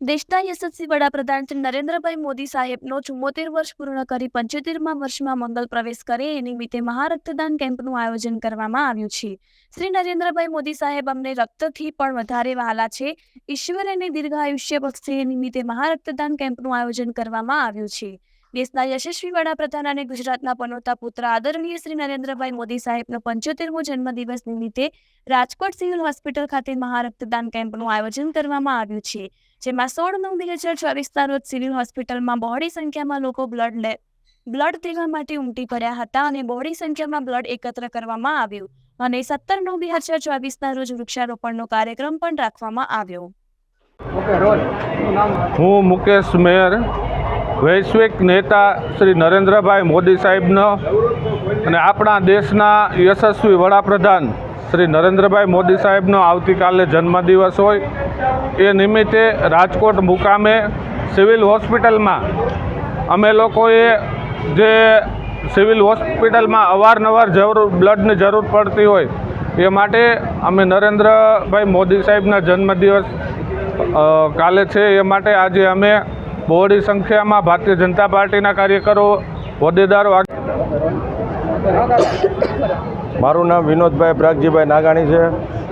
દેશના યશસ્વી વડાપ્રધાન શ્રી નરેન્દ્રભાઈ મોદી સાહેબનો ચુમ્મોતેર વર્ષ પૂર્ણ કરી પંચોતેરમાં વર્ષમાં મંગલ પ્રવેશ કરે એ નિમિત્તે મહારક્તદાન કેમ્પનું આયોજન કરવામાં આવ્યું છે. શ્રી નરેન્દ્રભાઈ મોદી સાહેબ અમને રક્તથી પણ વધારે વહાલા છે. ઈશ્વર એને દીર્ઘ આયુષ્ય એ નિમિત્તે મહારક્તદાન કેમ્પનું આયોજન કરવામાં આવ્યું છે. દેશના યશસ્વી વડાપ્રધાન અને ગુજરાતના પનોતા પુત્ર આદરણીય શ્રી નરેન્દ્રભાઈ મોદી સાહેબનો પંચોતેરમો જન્મદિવસ નિમિત્તે રાજકોટ સિવિલ હોસ્પિટલ ખાતે મહારક્તદાન કેમ્પનું આયોજન કરવામાં આવ્યું છે જેમાં સોળ નવ બે હજાર ચોવીસના રોજ સિવિલ હોસ્પિટલમાં બહોળી સંખ્યામાં લોકો બ્લડ લે બ્લડ દેવા માટે ઉમટી પડ્યા હતા અને બહોળી સંખ્યામાં બ્લડ એકત્ર કરવામાં આવ્યું અને સત્તર નવ બે હજાર ચોવીસના રોજ વૃક્ષારોપણનો કાર્યક્રમ પણ રાખવામાં આવ્યો. હું મુકેશ મેયર વૈશ્વિક નેતા શ્રી નરેન્દ્રભાઈ મોદી સાહેબનો અને આપણા દેશના યશસ્વી વડાપ્રધાન શ્રી નરેન્દ્રભાઈ મોદી સાહેબનો આવતીકાલે જન્મદિવસ હોય. એ નિમિત્તે રાજકોટ મુકામે સિવિલ હોસ્પિટલમાં અમે લોકોએ જે સિવિલ હોસ્પિટલમાં અવારનવાર જરૂર, બ્લડની જરૂર પડતી હોય, એ માટે અમે નરેન્દ્રભાઈ મોદી સાહેબના જન્મદિવસ કાલે છે. એ માટે આજે અમે બહોળી સંખ્યામાં ભારતીય જનતા પાર્ટીના કાર્યકરો, હોદ્દેદારો મારું નામ વિનોદભાઈ પ્રાગજીભાઈ નાગાણી છે.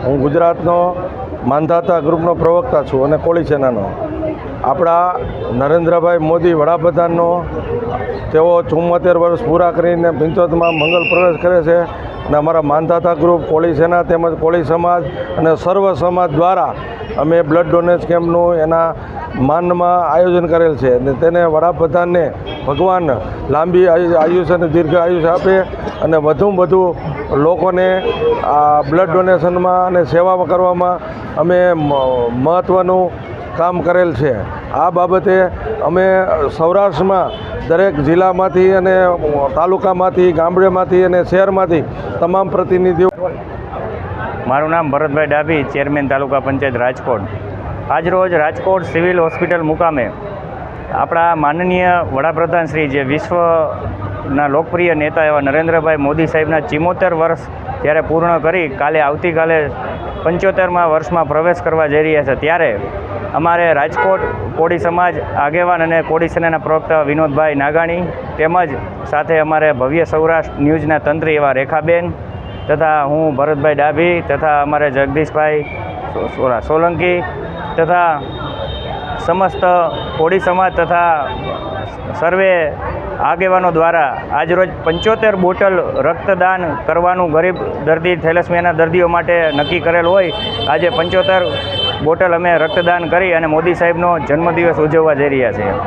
હું ગુજરાતનો માંધાતા ગ્રુપનો પ્રવક્તા છું અને કોળી સેનાનો. આપણા નરેન્દ્રભાઈ મોદી વડાપ્રધાનનો, તેઓ ચુમ્મોતેર વર્ષ પૂરા કરીને પિંચોતમાં મંગલ પ્રવેશ કરે છે. અને અમારા માનધાતા ગ્રુપ કોળી સેના તેમજ કોળી સમાજ અને સર્વ સમાજ દ્વારા અમે બ્લડ ડોનેશ કેમ્પનું એના માનમાં આયોજન કરેલ છે અને તેને વડાપ્રધાનને ભગવાન લાંબી આયુ- આયુષ્ય અને દીર્ઘ આયુષ્ય આપે અને વધુમાં વધુ લોકોને આ બ્લડ ડોનેશનમાં અને સેવા કરવામાં અમે મહત્ત્વનું કામ કરેલ છે. આ બાબતે અમે સૌરાષ્ટ્રમાં દરેક જિલ્લામાંથી અને તાલુકામાંથી, ગામડેમાંથી અને શહેરમાંથી તમામ પ્રતિનિધિઓ મારું નામ ભરતભાઈ ડાભી, ચેરમેન તાલુકા પંચાયત રાજકોટ. આજરોજ રાજકોટ સિવિલ હોસ્પિટલ મુકામે આપણા માનનીય વડાપ્રધાન શ્રી જે વિશ્વના લોકપ્રિય નેતા એવા નરેન્દ્રભાઈ મોદી સાહેબના ચિમોતેર વર્ષ ત્યારે પૂર્ણ કરી, કાલે આવતીકાલે પંચોતેરમાં વર્ષમાં પ્રવેશ કરવા જઈ રહ્યા છે, ત્યારે અમારે રાજકોટ કોળી સમાજ આગેવાન અને કોળી સેનાના પ્રવક્તા વિનોદભાઈ નાગાણી તેમજ સાથે અમારે ભવ્ય સૌરાષ્ટ્ર ન્યૂઝના તંત્રી એવા રેખાબેન તથા હું ભરતભાઈ ડાભી તથા અમારે જગદીશભાઈ સોલંકી તથા સમસ્ત કોળી સમાજ તથા સર્વે આગેવાનો દ્વારા આજરોજ પંચોતેર બોટલ રક્તદાન કરવાનું ગરીબ દર્દી થેલેસમિયાના દર્દીઓ માટે નક્કી કરેલ હોય, આજે પંચોતેર બોટલ અમે રક્તદાન કરી અને મોદી સાહેબનો જન્મદિવસ ઉજવવા જઈ રહ્યા છીએ.